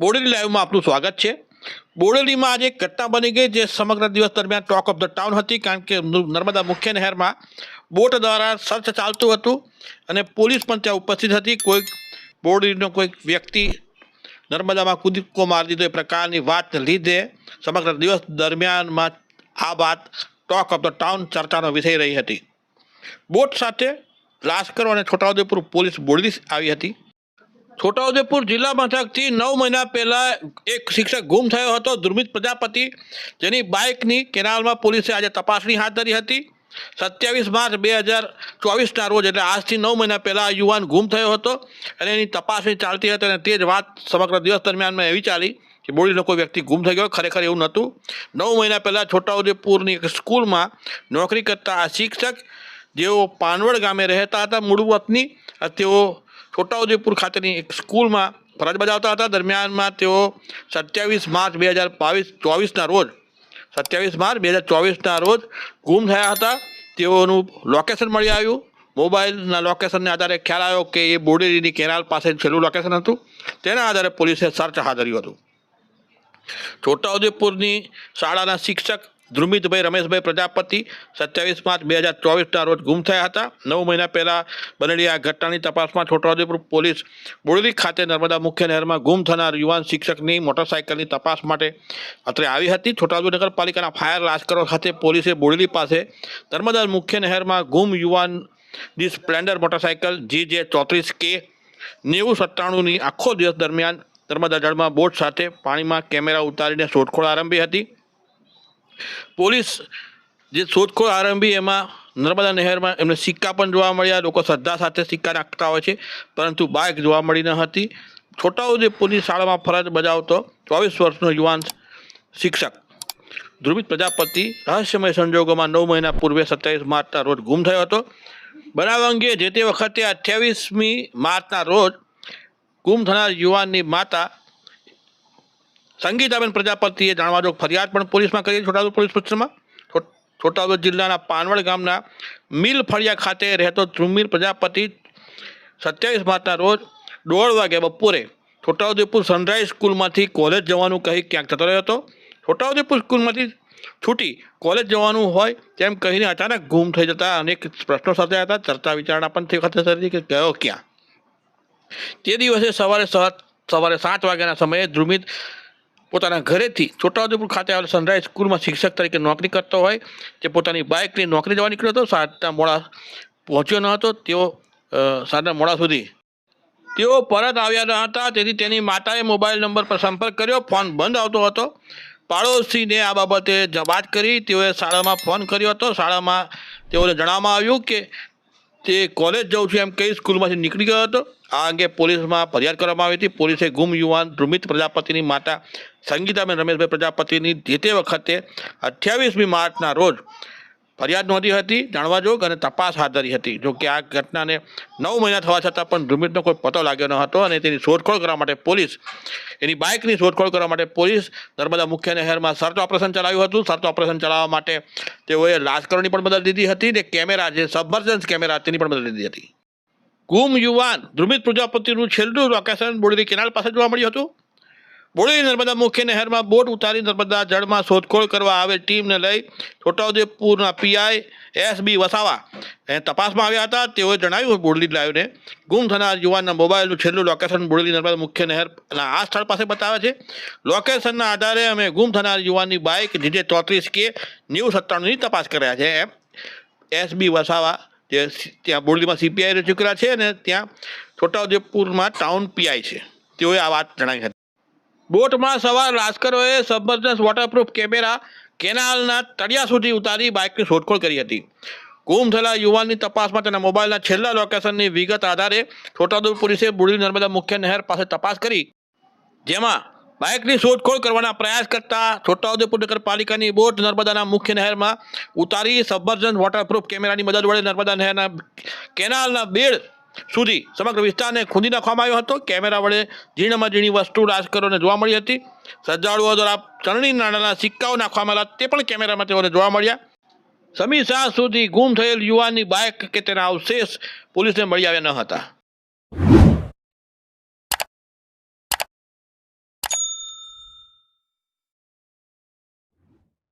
બોડેલી લાઈવમાં આપનું સ્વાગત છે. બોડેલીમાં આજે ઘટના બની ગઈ જે સમગ્ર દિવસ દરમિયાન ટોક ઓફ ધ ટાઉન હતી, કારણ કે નર્મદા મુખ્ય નહેરમાં બોટ દ્વારા સર્ચ ચાલતું હતું અને પોલીસ પણ ત્યાં ઉપસ્થિત હતી. કોઈક બોડેલીનો કોઈક વ્યક્તિ નર્મદામાં કૂદકો મારી દીધો, એ પ્રકારની વાતને લીધે સમગ્ર દિવસ દરમિયાનમાં આ વાત ટોક ઓફ ધ ટાઉન ચર્ચાનો વિષય રહી હતી. બોટ સાથે લાશ્કરો અને છોટાઉદેપુર પોલીસ બોડેલી આવી હતી. છોટાઉદેપુર જિલ્લા મથકથી નવ મહિના પહેલા એક શિક્ષક ગુમ થયો હતો. દુર્મિત પ્રજાપતિ, જેની બાઇકની કેનાલમાં પોલીસે આજે તપાસણી હાથ ધરી હતી. સત્યાવીસ માર્ચ બે હજાર ચોવીસના રોજ, એટલે આજથી નવ મહિના પહેલાં યુવાન ગુમ થયો હતો અને એની તપાસણી ચાલતી હતી અને તે જ વાત સમગ્ર દિવસ દરમિયાનમાં એવી ચાલી કે બોડીનો કોઈ વ્યક્તિ ગુમ થઈ ગયો, ખરેખર એવું નહોતું. નવ મહિના પહેલાં છોટાઉદેપુરની એક સ્કૂલમાં નોકરી કરતા આ શિક્ષક, જેઓ પાનવડ ગામે રહેતા હતા, મૂળ વતની તેઓ છોટાઉદેપુર ખાતેની એક સ્કૂલમાં ફરજ બજાવતા હતા. દરમિયાનમાં તેઓ સત્યાવીસ માર્ચ બે હજાર બાવીસ ચોવીસના રોજ, સત્યાવીસ માર્ચ બે હજાર ચોવીસના રોજ ગુમ થયા હતા. તેઓનું લોકેશન મળી આવ્યું. મોબાઈલના લોકેશનને આધારે ખ્યાલ આવ્યો કે એ બોડેલીની કેનાલ પાસે છેલ્લું લોકેશન હતું. તેના આધારે પોલીસે સર્ચ હાથ ધર્યું હતું. છોટાઉદેપુરની શાળાના શિક્ષક ધ્રુમિતભાઈ, રમેશભાઈ પ્રજાપતિ સત્યાવીસ પાંચ બે હજાર ચોવીસના રોજ ગુમ થયા હતા. નવ મહિના પહેલાં બનેલી આ ઘટનાની તપાસમાં છોટાઉદેપુર પોલીસ બોડેલી ખાતે નર્મદા મુખ્ય નહેરમાં ગુમ થનાર યુવાન શિક્ષકની મોટરસાયકલની તપાસ માટે અત્રે આવી હતી. છોટાઉદેપુર નગરપાલિકાના ફાયર લાશ્કરો ખાતે પોલીસે બોડેલી પાસે નર્મદા મુખ્ય નહેરમાં ગુમ યુવાનની સ્પ્લેન્ડર મોટરસાયકલ જી જે ચોત્રીસ કે નેવું સત્તાણુંની આખો દિવસ દરમિયાન નર્મદા જળમાં બોટ સાથે પાણીમાં કેમેરા ઉતારીને શોધખોળ આરંભી હતી. પોલીસ જે શોધખોળ આરંભી એમાં નર્મદા નહેરમાં એમને સિક્કા પણ જોવા મળ્યા. લોકો શ્રદ્ધા સાથે સિક્કા નાખતા હોય છે, પરંતુ બાઇક જોવા મળી ન હતી. છોટાઉદેપુરની શાળામાં ફરજ બજાવતો ચોવીસ વર્ષનો યુવાન શિક્ષક, ધ્રુવિત પ્રજાપતિ, રહસ્યમય સંજોગોમાં નવ મહિના પૂર્વે સત્યાવીસ માર્ચના રોજ ગુમ થયો હતો. બનાવ અંગે જે તે વખતે અઠ્યાવીસમી માર્ચના રોજ ગુમ થનાર યુવાનની માતા સંગીતાબેન પ્રજાપતિએ જાણવાજોગ ફરિયાદ પણ પોલીસમાં કરી છોટાઉદ પોલીસ સ્ટેશનમાં. છો- છોટાઉદેપુર જિલ્લાના પાનવડ ગામના મિલ ફળિયા ખાતે રહેતો ધ્રુમિલ પ્રજાપતિ સત્યાવીસ માર્ચના રોજ દોઢ વાગે બપોરે છોટાઉદેપુર સનરાઈઝ સ્કૂલમાંથી કોલેજ જવાનું કહી ક્યાંક જતો રહ્યો હતો. છોટાઉદેપુર સ્કૂલમાંથી છૂટી કોલેજ જવાનું હોય તેમ કહીને અચાનક ગુમ થઈ જતા અનેક પ્રશ્નો સર્જાયા હતા. ચર્ચા વિચારણા પણ તે ખાતે સર્જી કે ગયો ક્યાં? તે દિવસે સવારે સવારે સાત વાગ્યાના સમયે ધ્રુમિત પોતાના ઘરેથી છોટાઉદેપુર ખાતે આવેલ સનરાઈઝ સ્કૂલમાં શિક્ષક તરીકે નોકરી કરતો હોય તે પોતાની બાઇકની નોકરી જવા નીકળ્યો હતો સાતના મોડા પહોંચ્યો ન હતો, તેઓ સાંજના મોડા સુધી તેઓ પરત આવ્યા ન હતા, તેથી તેની માતાએ મોબાઈલ નંબર પર સંપર્ક કર્યો, ફોન બંધ આવતો હતો. પાડોશીને આ બાબતે વાત કરી, તેઓએ શાળામાં ફોન કર્યો હતો. શાળામાં તેઓને જણાવવામાં આવ્યું કે તે કોલેજ જઉં છું એમ કઈ સ્કૂલમાંથી નીકળી ગયો હતો. આ અંગે પોલીસમાં ફરિયાદ કરવામાં આવી હતી. પોલીસે ગુમ યુવાન ધ્રુમિત પ્રજાપતિની માતા સંગીતાબેન રમેશભાઈ પ્રજાપતિની જે તે વખતે અઠ્યાવીસમી માર્ચના રોજ ફરિયાદ નોંધી હતી, જાણવા જોગ અને તપાસ હાથ ધરી હતી. જો કે આ ઘટનાને નવ મહિના થવા છતાં પણ ધ્રુમિતનો કોઈ પતો લાગ્યો ન હતો અને તેની શોધખોળ કરવા માટે પોલીસ, એની બાઇકની શોધખોળ કરવા માટે પોલીસ નર્મદા મુખ્ય નહેરમાં સર્ચ ઓપરેશન ચલાવ્યું હતું. સર્ચ ઓપરેશન ચલાવવા માટે તેઓએ લાશકરોની પણ મદદ લીધી હતી ને કેમેરા જે સબમર્જન્સ કેમેરા તેની પણ મદદ લીધી હતી. ગુમ યુવાન ધ્રુમિત પ્રજાપતિનું છેલ્લું લોકેશન બોડી કેનાલ પાસે જોવા મળ્યું હતું. બોડેલી નર્મદા મુખ્ય નહેરમાં બોટ ઉતારી નર્મદા જળમાં શોધખોળ કરવા આવેલ ટીમને લઈ છોટાઉદેપુરના પીઆઈ એસ બી વસાવા એ તપાસમાં આવ્યા હતા. તેઓએ જણાવ્યું બોડલી લાઈવને ગુમ થનાર યુવાનના મોબાઈલનું છેલ્લું લોકેશન બોડેલી નર્મદા મુખ્ય નહેરના આ સ્થળ પાસે બતાવે છે. લોકેશનના આધારે અમે ગુમ થનાર યુવાનની બાઇક જીજે ચોત્રીસ કે નેવું સત્તાણુંની તપાસ કર્યા છે. એમ એસબી વસાવા જે ત્યાં બોડલીમાં સીપીઆઈ રજૂ કર્યા છે અને ત્યાં છોટાઉદેપુરમાં ટાઉન પીઆઈ છે. તેઓએ આ વાત જણાવી હતી. બોટમાં સવાર લાશ્કરોએ સબમર્જન્સ વોટરપ્રૂફ કેમેરા કેનાલના તળિયા સુધી ઉતારી બાઇકની શોધખોળ કરી હતી. ગુમ થયેલા યુવાનની તપાસમાં તેના મોબાઈલના છેલ્લા લોકેશનની વિગત આધારે છોટાઉદેપુર પોલીસે બુડી નર્મદા મુખ્ય નહેર પાસે તપાસ કરી. જેમાં બાઇકની શોધખોળ કરવાના પ્રયાસ કરતા છોટાઉદેપુર નગરપાલિકાની બોટ નર્મદાના મુખ્ય નહેરમાં ઉતારી સબમર્જન્સ વોટરપ્રૂફ કેમેરાની મદદ વડે નર્મદા નહેરના કેનાલના બેડ સુધી સમગ્ર વિસ્તારને ખૂંદી નાખવામાં આવ્યો હતો. કેમેરા વડે ઝીણમાં ઝીણી વસ્તુ લાશ્કરોને જોવા મળી હતી. શ્રદ્ધાળુઓ દ્વારા ચરણી નાણાંના સિક્કાઓ નાખવામાં આવ્યા તે પણ કેમેરામાં તેઓને જોવા મળ્યા. સમી સાંજ સુધી ગુમ થયેલ યુવાનની બાઇક કે તેના અવશેષ પોલીસને મળી આવ્યા ન હતા.